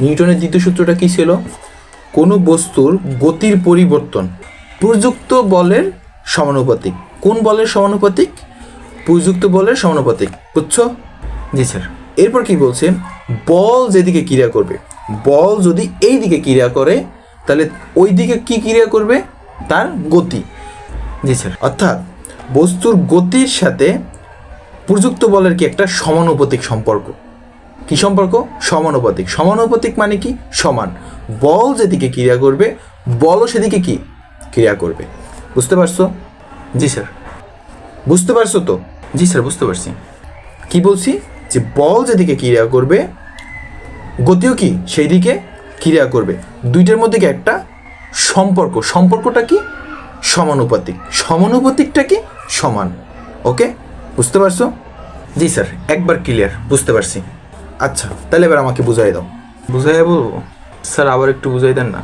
নিউটনের দ্বিতীয় সূত্রটা কি ছিল? কোনো বস্তুর গতির পরিবর্তন। প্রযুক্ত বলের সমানুপাতিক। কোন বলের সমানুপাতিক? প্রযুক্ত বলের সমানুপাতিক। বুঝছ? জি স্যার। এরপর কি বলছে? বল যেদিকে ক্রিয়া করবে। বল যদি এই দিকে ক্রিয়া করে, তাহলে ওই দিকে কি ক্রিয়া করবে? তার গতি। জি স্যার। অর্থাৎ বস্তুর গতির সাথে প্রযুক্ত বলের কি একটা সমানুপাতিক সম্পর্ক। কি সম্পর্ক? সমানুপাতিক। সমানুপাতিক মানে কি? সমান। বল যেদিকে ক্রিয়া করবে, বলও সেদিকে কি? ক্রিয়া করবে। বুঝতে পারছ? জি স্যার। বুঝতে পারছ তো? জি স্যার, বুঝতে পারছি। কি বলছি? যে বল যেদিকে ক্রিয়া করবে, গতিও কি? সেই দিকে ক্রিয়া করবে। দুইটার মধ্যে কি একটা? সম্পর্ক। সম্পর্কটা কি? সমানুপাতিক। সমানুপাতিকটা কি? সমান। ওকে? বুঝতে পারছ? জি স্যার, একবার ক্লিয়ার। বুঝতে পারছি। আচ্ছা তাহলে এবার আমাকে বুঝাই দাও। বুঝাই বলব? স্যার আবার একটু বুঝাই দেন না।